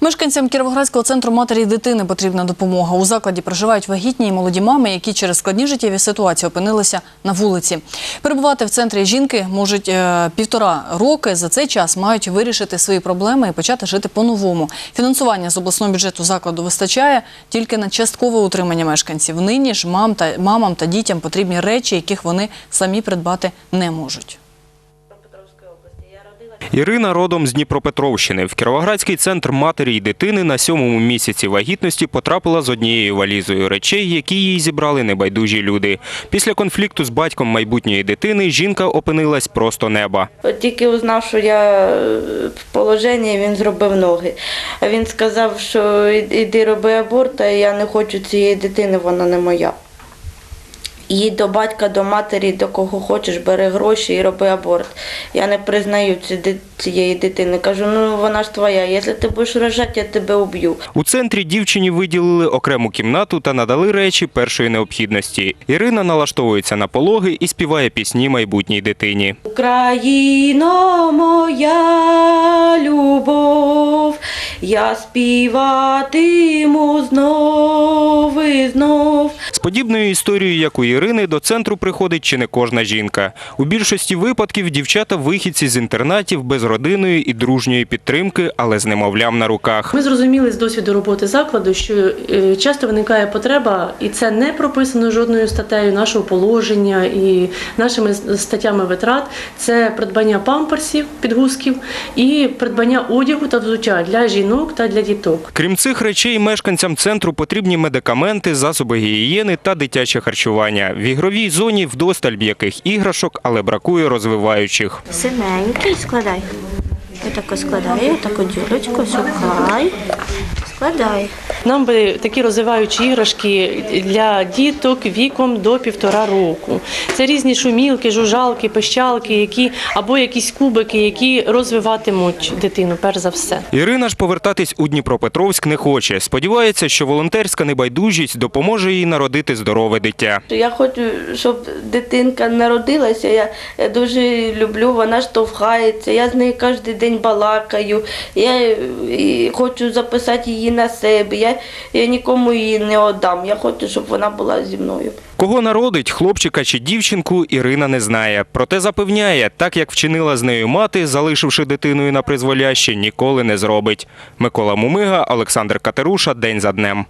Мешканцям Кіровоградського центру матері і дитини потрібна допомога. У закладі проживають вагітні і молоді мами, які через складні життєві ситуації опинилися на вулиці. Перебувати в центрі жінки можуть е, півтора роки. За цей час мають вирішити свої проблеми і почати жити по-новому. Фінансування з обласного бюджету закладу вистачає тільки на часткове утримання мешканців. Нині ж мам та мамам та дітям потрібні речі, яких вони самі придбати не можуть. Ірина родом з Дніпропетровщини. В Кіровоградський центр матері і дитини на сьомому місяці вагітності потрапила з однією валізою речей, які їй зібрали небайдужі люди. Після конфлікту з батьком майбутньої дитини жінка опинилась просто неба. От тільки узнав, що я е, в положенні, він зробив ноги. Він сказав, що іди роби аборт, а я не хочу цієї дитини, вона не моя. Їдь до батька, до матері, до кого хочеш, бери гроші і роби аборт. Я не признаю ці- цієї дитини. Кажу, ну вона ж твоя. Якщо ти будеш рожати, я тебе уб'ю. У центрі дівчині виділили окрему кімнату та надали речі першої необхідності. Ірина налаштовується на пологи і співає пісні майбутній дитині. Україно моя любов, я співатиму знов і знов. Подібною історією, як у Ірини, до центру приходить чи не кожна жінка. У більшості випадків дівчата вихідці з інтернатів без родинної і дружньої підтримки, але з немовлям на руках. Ми зрозуміли з досвіду роботи закладу, що е, часто виникає потреба, і це не прописано жодною статтею нашого положення і нашими статтями витрат. Це придбання памперсів, підгузків і придбання одягу та взуття для жінок та для діток. Крім цих речей, мешканцям центру потрібні медикаменти, засоби гігієни та дитяче харчування. В ігровій зоні вдосталь м'яких іграшок, але бракує розвиваючих. Синенький складай. Отако складай, отаку дюрочку, шукай. Складай. Нам би такі розвиваючі іграшки для діток віком до півтора року. Це різні шумілки, жужалки, пищалки, які або якісь кубики, які розвиватимуть дитину, перш за все. Ірина ж повертатись у Дніпропетровськ не хоче. Сподівається, що волонтерська небайдужість допоможе їй народити здорове дитя. Я хочу, щоб дитинка народилася. Я, дуже люблю, вона штовхається. Я з нею кожен день балакаю. Я хочу записати її на себе. Я, я нікому її не віддам. Я хочу, щоб вона була зі мною. Кого народить, хлопчика чи дівчинку, Ірина не знає. Проте запевняє, так як вчинила з нею мати, залишивши дитиною на призволяще, ніколи не зробить. Микола Мумига, Олександр Катеруша. День за днем.